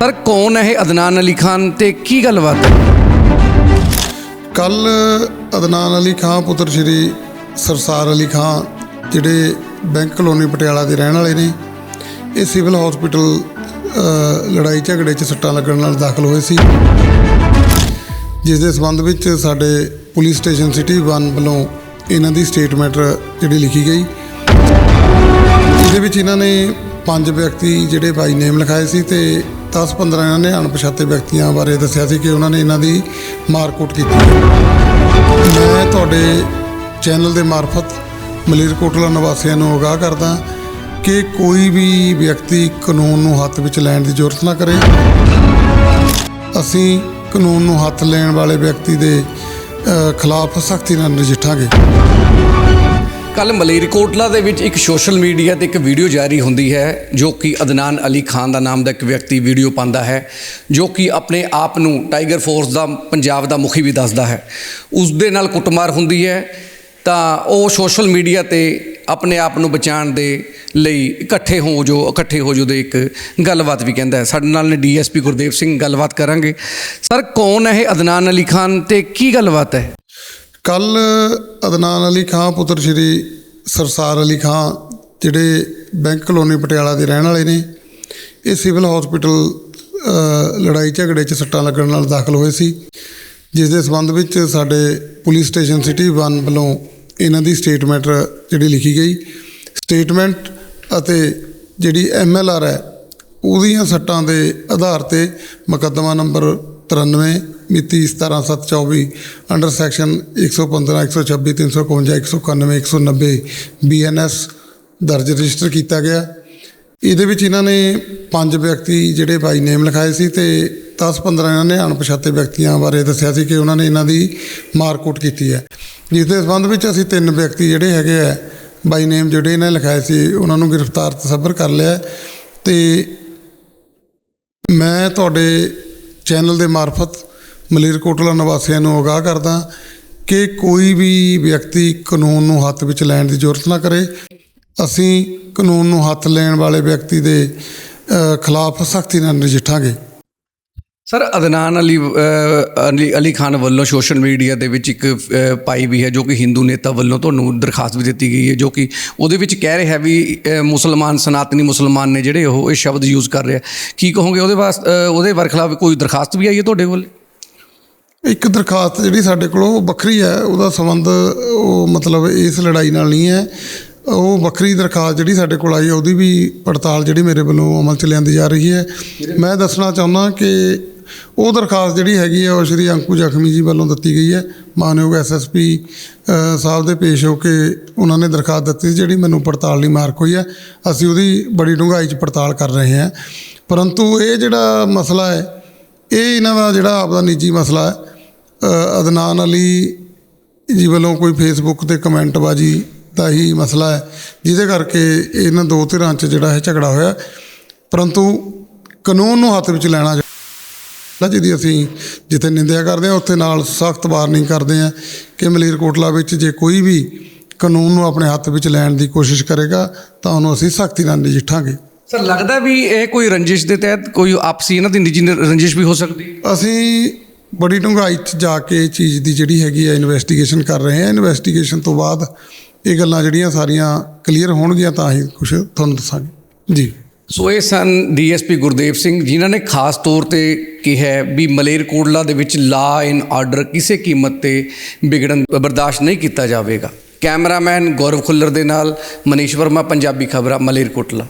Sir ਕੌਣ ਹੈ ਇਹ ਅਦਨਾਨ ਅਲੀ ਖਾਨ ਤੇ ਕੀ ਗੱਲਬਾਤ ਹੈ? ਕੱਲ ਅਦਨਾਨ ਅਲੀ ਖਾਨ ਪੁੱਤਰ ਸ਼੍ਰੀ ਸਰਸਾਰ ਅਲੀ ਖਾਨ, ਜਿਹੜੇ ਬੈਂਕ ਕਲੋਨੀ ਪਟਿਆਲਾ ਦੇ ਰਹਿਣ ਵਾਲੇ ਨੇ, ਇਹ ਸਿਵਲ ਹਸਪੀਟਲ ਲੜਾਈ ਝਗੜੇ 'ਚ ਸੱਟਾਂ ਲੱਗਣ ਨਾਲ ਦਾਖਲ ਹੋਏ ਸੀ। ਜਿਸ ਦੇ ਸਬੰਧ ਵਿੱਚ ਸਾਡੇ ਪੁਲਿਸ ਸਟੇਸ਼ਨ ਸਿਟੀ 1 ਵੱਲੋਂ ਇਹਨਾਂ ਦੀ ਸਟੇਟਮੈਂਟ ਜਿਹੜੀ ਲਿਖੀ ਗਈ। ਇਹਦੇ ਵਿੱਚ ਇਹਨਾਂ ਨੇ ਪੰਜ ਵਿਅਕਤੀ ਜਿਹੜੇ ਬਾਈ ਨੇਮ ਲਿਖਾਏ ਸੀ ਤੇ 10-15 ਇਹਨਾਂ ਨੇ ਅਣਪਛਾਤੇ ਵਿਅਕਤੀਆਂ ਬਾਰੇ ਦੱਸਿਆ ਸੀ ਕਿ ਉਹਨਾਂ ਨੇ ਇਹਨਾਂ ਦੀ ਮਾਰਕੁੱਟ ਕੀਤੀ। ਮੈਂ ਤੁਹਾਡੇ ਚੈਨਲ ਦੇ ਮਾਰਫਤ ਮਲੇਰਕੋਟਲਾ ਨਿਵਾਸੀਆਂ ਨੂੰ ਅਗਾਹ ਕਰਦਾ ਕਿ ਕੋਈ ਵੀ ਵਿਅਕਤੀ ਕਾਨੂੰਨ ਨੂੰ ਹੱਥ ਵਿੱਚ ਲੈਣ ਦੀ ਜ਼ਰੂਰਤ ਨਾ ਕਰੇ। ਅਸੀਂ ਕਾਨੂੰਨ ਨੂੰ ਹੱਥ ਲੈਣ ਵਾਲੇ ਵਿਅਕਤੀ ਦੇ ਖਿਲਾਫ ਸਖਤੀ ਨਾਲ ਨਜਿੱਠਾਂਗੇ। ਕੱਲ ਮਲੇਰਕੋਟਲਾ ਦੇ ਵਿੱਚ ਇੱਕ ਸੋਸ਼ਲ ਮੀਡੀਆ ਤੇ ਇੱਕ ਵੀਡੀਓ ਜਾਰੀ ਹੁੰਦੀ ਹੈ, ਜੋ ਕਿ ਅਦਨਾਨ ਅਲੀ ਖਾਨ ਦਾ ਨਾਮ ਦਾ ਇੱਕ ਵਿਅਕਤੀ ਵੀਡੀਓ ਪਾਉਂਦਾ ਹੈ, ਜੋ ਕਿ ਆਪਣੇ ਆਪ ਨੂੰ ਟਾਈਗਰ ਫੋਰਸ ਦਾ, ਪੰਜਾਬ ਦਾ ਮੁਖੀ ਵੀ ਦੱਸਦਾ ਹੈ। ਉਸ ਦੇ ਨਾਲ ਕੁੱਟਮਾਰ ਹੁੰਦੀ ਹੈ, ਤਾਂ ਉਹ ਸੋਸ਼ਲ ਮੀਡੀਆ ਤੇ ਆਪਣੇ ਆਪ ਨੂੰ ਬਚਾਉਣ ਦੇ ਲਈ ਇਕੱਠੇ ਹੋ ਜੋ, ਇਕੱਠੇ ਹੋ ਜੋ ਦੇ ਇੱਕ ਗੱਲਬਾਤ ਵੀ ਕਹਿੰਦਾ ਹੈ। ਸਾਡੇ ਨਾਲ ਨੇ ਡੀਐਸਪੀ ਗੁਰਦੇਵ ਸਿੰਘ, ਗੱਲਬਾਤ ਕਰਾਂਗੇ। ਸਰ, ਕੌਣ ਹੈ ਇਹ ਅਦਨਾਨ ਅਲੀ ਖਾਨ ਤੇ ਕੀ ਗੱਲਬਾਤ ਹੈ? ਕੱਲ ਅਦਨਾਨ ਅਲੀ ਖਾਨ ਪੁੱਤਰ ਸ਼੍ਰੀ ਸਰਸਾਰ ਅਲੀ ਖਾਨ ਜਿਹੜੇ ਬੈਂਕ ਕਲੋਨੀ ਪਟਿਆਲਾ ਦੇ ਰਹਿਣ ਵਾਲੇ ਨੇ, ਇਹ ਸਿਵਲ ਹਸਪੀਟਲ ਲੜਾਈ ਝਗੜੇ 'ਚ ਸੱਟਾਂ ਲੱਗਣ ਨਾਲ ਦਾਖਲ ਹੋਏ ਸੀ, ਜਿਸ ਦੇ ਸਬੰਧ ਵਿੱਚ ਸਾਡੇ ਪੁਲਿਸ ਸਟੇਸ਼ਨ ਸਿਟੀ 1 ਵੱਲੋਂ ਇਹਨਾਂ ਦੀ ਸਟੇਟਮੈਂਟ ਜਿਹੜੀ ਲਿਖੀ ਗਈ। ਸਟੇਟਮੈਂਟ ਅਤੇ ਜਿਹੜੀ ਐਮਐਲਆਰ ਹੈ, ਉਹਦੀਆਂ ਸੱਟਾਂ ਦੇ ਆਧਾਰ ਤੇ ਮੁਕੱਦਮਾ ਨੰਬਰ 93 ਮਿਤੀ 17724 ਅੰਡਰ ਸੈਕਸ਼ਨ 115 126 351 191 190 ਬੀਐਨਐਸ ਦਰਜ ਰਜਿਸਟਰ ਕੀਤਾ ਗਿਆ। ਇਹਦੇ ਵਿੱਚ ਇਹਨਾਂ ਨੇ ਪੰਜ ਵਿਅਕਤੀ ਜਿਹੜੇ ਬਾਈ ਨੇਮ ਲਿਖਾਏ ਸੀ ਤੇ 10-15 ਇਹਨਾਂ ਨੇ ਅਣਪਛਾਤੇ ਵਿਅਕਤੀਆਂ ਬਾਰੇ ਦੱਸਿਆ ਸੀ ਕਿ ਉਹਨਾਂ ਨੇ ਇਹਨਾਂ ਦੀ ਮਾਰਕੁੱਟ ਕੀਤੀ ਹੈ। ਜਿਸ ਦੇ ਸੰਬੰਧ ਵਿੱਚ ਅਸੀਂ ਤਿੰਨ ਵਿਅਕਤੀ ਜਿਹੜੇ ਹੈਗੇ ਆ, ਬਾਈ ਨੇਮ ਜਿਹੜੇ ਇਹਨਾਂ ਨੇ ਲਿਖਾਏ ਸੀ, ਉਹਨਾਂ ਨੂੰ ਗ੍ਰਿਫਤਾਰ ਤਸੱਬਰ ਕਰ ਲਿਆ। ਹੈ ਤੇ ਮੈਂ ਤੁਹਾਡੇ ਚੈਨਲ ਦੇ ਮਾਰਫਤ ਮਲੇਰਕੋਟਲਾ ਨਿਵਾਸੀਆਂ ਨੂੰ ਅਗਾਹ ਕਰਦਾ ਕਿ ਕੋਈ ਵੀ ਵਿਅਕਤੀ ਕਾਨੂੰਨ ਨੂੰ ਹੱਥ ਵਿੱਚ ਲੈਣ ਦੀ ਜ਼ਰੂਰਤ ਨਾ ਕਰੇ। ਅਸੀਂ ਕਾਨੂੰਨ ਨੂੰ ਹੱਥ ਲੈਣ ਵਾਲੇ ਵਿਅਕਤੀ ਦੇ ਖਿਲਾਫ ਸਖਤੀ ਨਾਲ ਨਜਿੱਠਾਂਗੇ। ਸਰ ਅਦਨਾਨ ਅਲੀ ਅਲੀ ਅਲੀ ਖਾਨ ਵੱਲੋਂ ਸੋਸ਼ਲ ਮੀਡੀਆ ਦੇ ਵਿੱਚ ਇੱਕ ਪਾਈ ਵੀ ਹੈ ਜੋ ਕਿ ਹਿੰਦੂ ਨੇਤਾ ਵੱਲੋਂ ਤੁਹਾਨੂੰ ਦਰਖਾਸਤ ਵੀ ਦਿੱਤੀ ਗਈ ਹੈ ਜੋ ਕਿ ਉਹਦੇ ਵਿੱਚ ਕਹਿ ਰਿਹਾ ਵੀ ਮੁਸਲਮਾਨ ਸਨਾਤਨੀ ਮੁਸਲਮਾਨ ਨੇ ਜਿਹੜੇ ਉਹ ਇਹ ਸ਼ਬਦ ਯੂਜ਼ ਕਰ ਰਿਹਾ। ਕੀ ਕਹੋਗੇ ਉਹਦੇ ਵਾਸਤੇ ਉਹਦੇ ਵਰਖਲਾਫ ਕੋਈ ਦਰਖਾਸਤ ਵੀ ਆਈ ਹੈ ਤੁਹਾਡੇ ਕੋਲ? ਇੱਕ ਦਰਖਾਸਤ ਜਿਹੜੀ ਸਾਡੇ ਕੋਲ ਉਹ ਵੱਖਰੀ ਹੈ ਉਹਦਾ ਸੰਬੰਧ ਉਹ ਮਤਲਬ ਇਸ ਲੜਾਈ ਨਾਲ ਨਹੀਂ ਹੈ। ਉਹ ਵੱਖਰੀ ਦਰਖਾਸਤ ਜਿਹੜੀ ਸਾਡੇ ਕੋਲ ਆਈ ਹੈ ਉਹਦੀ ਵੀ ਪੜਤਾਲ ਜਿਹੜੀ ਮੇਰੇ ਵੱਲੋਂ ਅਮਲ ਚ ਲਿਆਂਦੀ ਜਾ ਰਹੀ ਹੈ। ਮੈਂ ਦੱਸਣਾ ਚਾਹੁੰਦਾ ਕਿ ਉਹ ਦਰਖਾਸਤ ਜਿਹੜੀ ਹੈਗੀ ਹੈ ਉਹ ਸ਼੍ਰੀ ਅੰਕੂ ਜ਼ਖਮੀ ਜੀ ਵੱਲੋਂ ਦਿੱਤੀ ਗਈ ਹੈ। ਮਾਨਯੋਗ ਐਸਐਸਪੀ ਸਾਹਿਬ ਦੇ ਪੇਸ਼ ਹੋ ਕੇ ਉਹਨਾਂ ਨੇ ਦਰਖਾਸਤ ਦਿੱਤੀ ਸੀ, ਜਿਹੜੀ ਮੈਨੂੰ ਪੜਤਾਲ ਲਈ ਮਾਰਕ ਹੋਈ ਹੈ। ਅਸੀਂ ਉਹਦੀ ਬੜੀ ਡੂੰਘਾਈ 'ਚ ਪੜਤਾਲ ਕਰ ਰਹੇ ਹਾਂ। ਪਰੰਤੂ ਇਹ ਜਿਹੜਾ ਮਸਲਾ ਹੈ, ਇਹ ਇਹਨਾਂ ਦਾ ਜਿਹੜਾ ਆਪਦਾ ਨਿੱਜੀ ਮਸਲਾ ਹੈ। ਅਦਨਾਨ ਅਲੀ ਜੀ ਵੱਲੋਂ ਕੋਈ ਫੇਸਬੁੱਕ ਤੇ ਕਮੈਂਟਬਾਜੀ ਦਾ ਹੀ ਮਸਲਾ ਹੈ, ਜਿਹਦੇ ਕਰਕੇ ਇਹਨਾਂ ਦੋ ਧਿਰਾਂ 'ਚ ਜਿਹੜਾ ਹੈ ਝਗੜਾ ਹੋਇਆ। ਪਰੰਤੂ ਕਾਨੂੰਨ ਨੂੰ ਹੱਥ ਵਿੱਚ ਲੈਣਾ ਜਿਹੜਾ ਜਿਹਦੀ ਅਸੀਂ ਜਿੱਥੇ ਨਿੰਦਿਆ ਕਰਦੇ ਹਾਂ ਉੱਥੇ ਨਾਲ ਸਖਤ ਵਾਰਨਿੰਗ ਕਰਦੇ ਹਾਂ ਕਿ ਮਲੇਰਕੋਟਲਾ ਵਿੱਚ ਜੇ ਕੋਈ ਵੀ ਕਾਨੂੰਨ ਨੂੰ ਆਪਣੇ ਹੱਥ ਵਿੱਚ ਲੈਣ ਦੀ ਕੋਸ਼ਿਸ਼ ਕਰੇਗਾ ਤਾਂ ਉਹਨੂੰ ਅਸੀਂ ਸਖਤੀ ਨਾਲ ਨਜਿੱਠਾਂਗੇ। ਸਰ ਲੱਗਦਾ ਵੀ ਇਹ ਕੋਈ ਰੰਜਿਸ਼ ਦੇ ਤਹਿਤ ਕੋਈ ਆਪਸੀ ਇਹਨਾਂ ਦੀ ਨਿੱਜੀ ਰੰਜਿਸ਼ ਵੀ ਹੋ ਸਕਦੀ ਅਸੀਂ ਬੜੀ ਡੂੰਘਾਈ 'ਚ ਜਾ ਕੇ ਇਹ ਚੀਜ਼ ਦੀ ਜਿਹੜੀ ਹੈਗੀ ਹੈ ਇਨਵੈਸਟੀਗੇਸ਼ਨ ਕਰ ਰਹੇ ਹਾਂ। ਇਨਵੈਸਟੀਗੇਸ਼ਨ ਤੋਂ ਬਾਅਦ ਇਹ ਗੱਲਾਂ ਜਿਹੜੀਆਂ ਸਾਰੀਆਂ ਕਲੀਅਰ ਹੋਣਗੀਆਂ ਤਾਂ ਹੀ ਕੁਝ ਤੁਹਾਨੂੰ ਦੱਸਾਂਗੇ। ਜੀ। ਸੋ ਇਹ ਸਨ ਡੀਐਸਪੀ ਗੁਰਦੇਵ ਸਿੰਘ, ਜਿਨ੍ਹਾਂ ਨੇ ਖਾਸ ਤੌਰ ਤੇ ਕਿਹਾ ਵੀ ਮਲੇਰਕੋਟਲਾ ਦੇ ਵਿੱਚ ਲਾ ਇਨ ਆਰਡਰ ਕਿਸੇ ਕੀਮਤ ਤੇ ਵਿਗੜਨ, ਬਰਦਾਸ਼ਤ ਨਹੀਂ ਕੀਤਾ ਜਾਵੇਗਾ। ਕੈਮਰਾਮੈਨ ਗੌਰਵ ਖੁੱਲਰ ਦੇ ਨਾਲ ਮਨੀਸ਼ ਵਰਮਾ, ਪੰਜਾਬੀ ਖਬਰਾਂ ਮਲੇਰਕੋਟਲਾ।